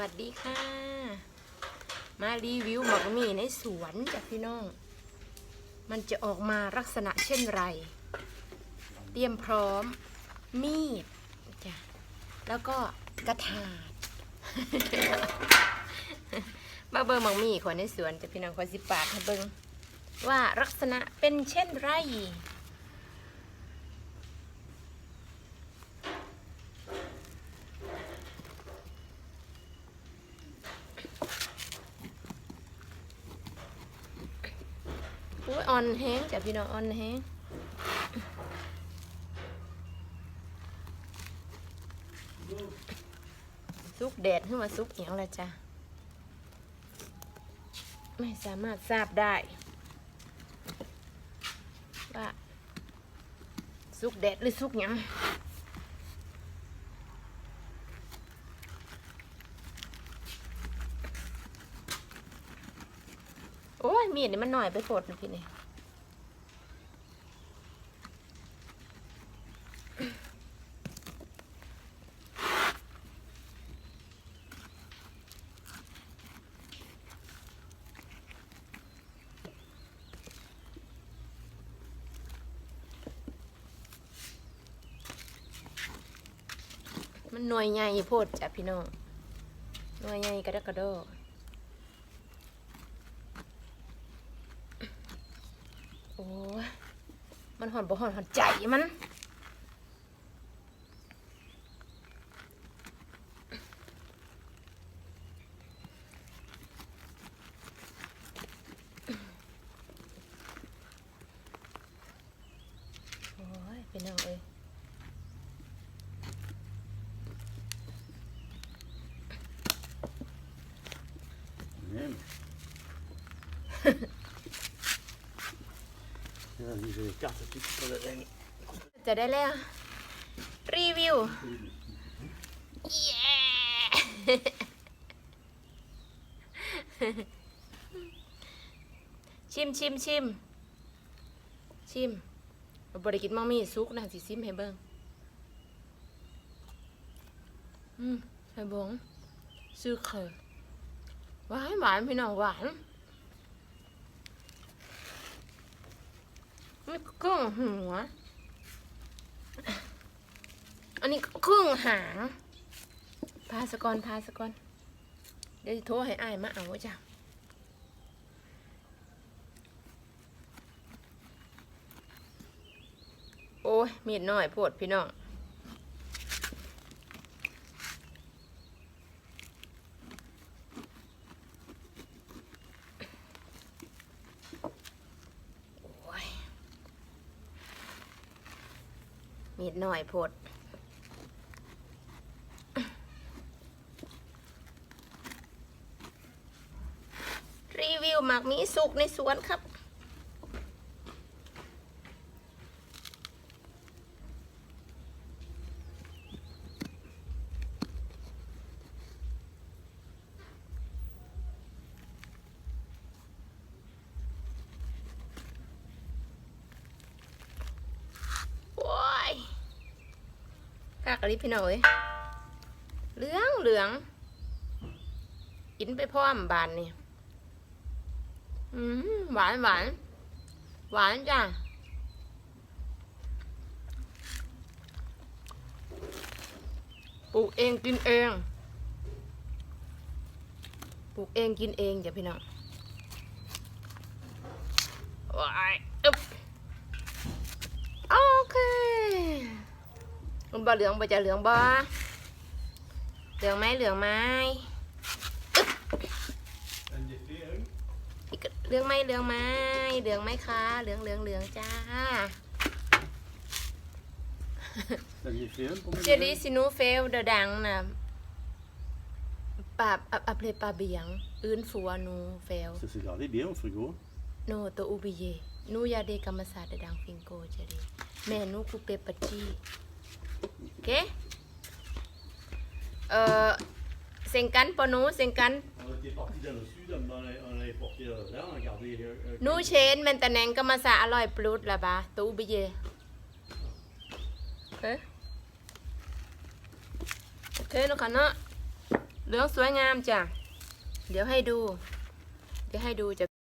วัสดีค่ะ มารีวิวหมอกหมี่ในสวนจ้ะพี่น้อง มันจะออกมาลักษณะเช่นไร เตรียมพร้อม มีดจ้ะแล้วก็กระถาดมาเบิ่งหมอกหมี่ขอในสวนจ้ะพี่น้องขอสิปาดให้เบิ่งว่าลักษณะเป็นเช่นไร อุ้ยออนแห้งจ้ะพี่น้องออนแห้งซุกแดดขึ้นมาซุกเหี่ยวละจ้ะ ไม่สามารถทราบได้ ว่าซุกแดดหรือซุกหยังโอ้ย มีดนี่มันหน่อยไปโปดนะพี่นี่มันหน่วยใหญ่โพดจ้ะพี่น้องหน่วยใหญ่กระดกกระโดด อ้มันหอนบ่หอนหอนใจมันโอ้ยพี่น้องเอ้ย จะได้แล้ว รีวิว เย้ ชิมชิมชิมชิมบริกินมังมีซุกนะสิซิมให้เบิ่งอืมให้บงซื้อเคยหวานหวานพี่น้องหวาน ครึ่งหัว อันนี้ครึ่งหาง พาสกอนพาสกอนเดี๋ยวโทรให้อายมาเอาจ้ะโอ้ยมีดน้อยโพดพี่น้อง มีดหน่อยพดรีวิวหมักมีสุกในสวนครับ โอ้ย กากะลิพี่น้อยเหลืองเหลืองกินไปพร้อมบานนี่อืมหวานหวานหวานจ้ะปลูกเองกินเอง ปลูกเองกินเองจ้ะพี่น้องว้ายอึ๊บ โอเคมัน บะเหลืองบะจะเหลืองบะเหลืองไหมเหลืองไหม En die veren? อีกเหลืองไหมเหลืองไหมเหลืองไหมคะเหลืองเหลืองเหลืองจ้า En die veren? Kom เจลีซินูเฟลเดอะดังนะปาบอับอับเลปาเบียงอื่นฟัวนูเฟล Ça s'est gardé bien au frigo. โนโตอุบิเยนูยาเดกรร โกเจลีแม่นูคูเปปจีโอเคเออเซ็งกันปอนูเซ็งกัน นูเชนแมันตะแหนงก็มาสาอร่อยปลุดละบาตู้บิเยโอเคโอเคเนาะค่ะเนาะเหลืองสวยงามจ้ะ เดี๋ยวให้ดู เดี๋ยวให้ดูจ้ะ